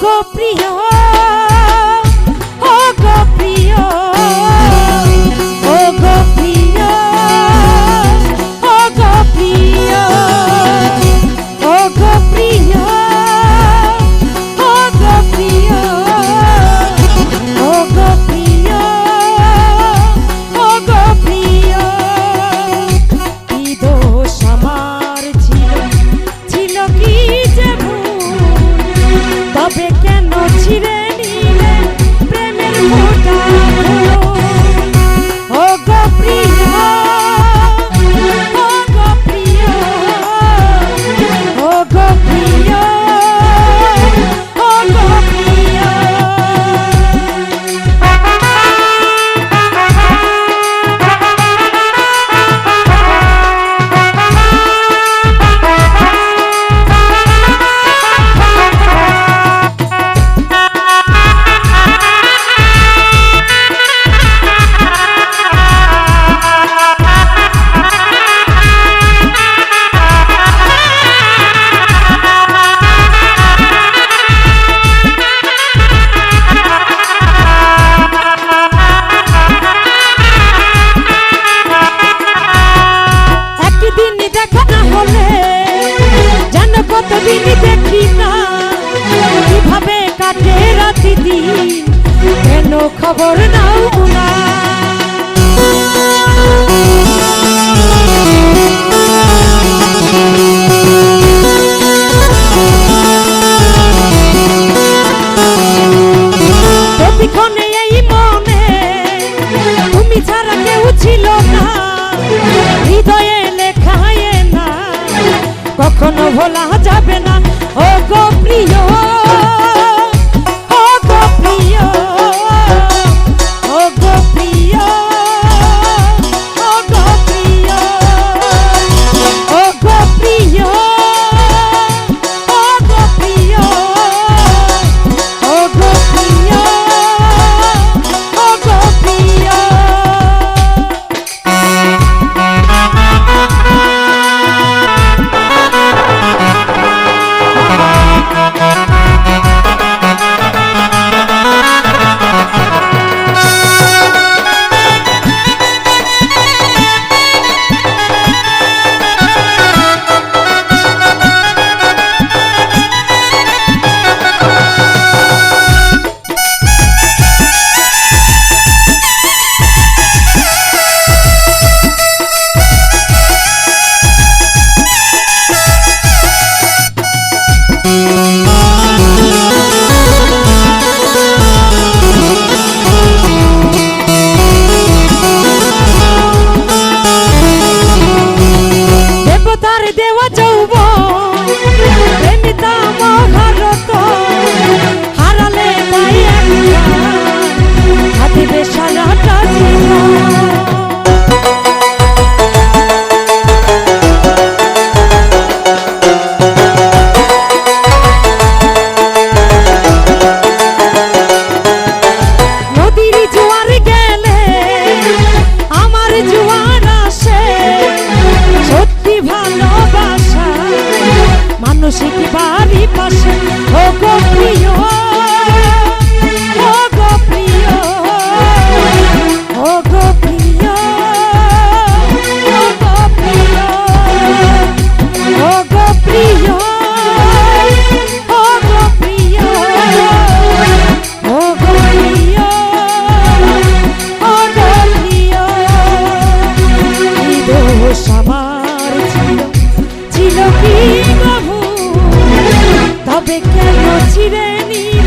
গো প্রিয় যেন কতদিন দেখি না। কীভাবে কাটে রাতি দিন, কেন খবর নাও না ছিল না। হৃদয়ে লেখায় না, কখনো ভোলা মানসিক বাড়ি পাশে। ও গো প্রিয় ও গো প্রিয় ও গো প্রিয় আমার ছিল ছিল কি তবে কেন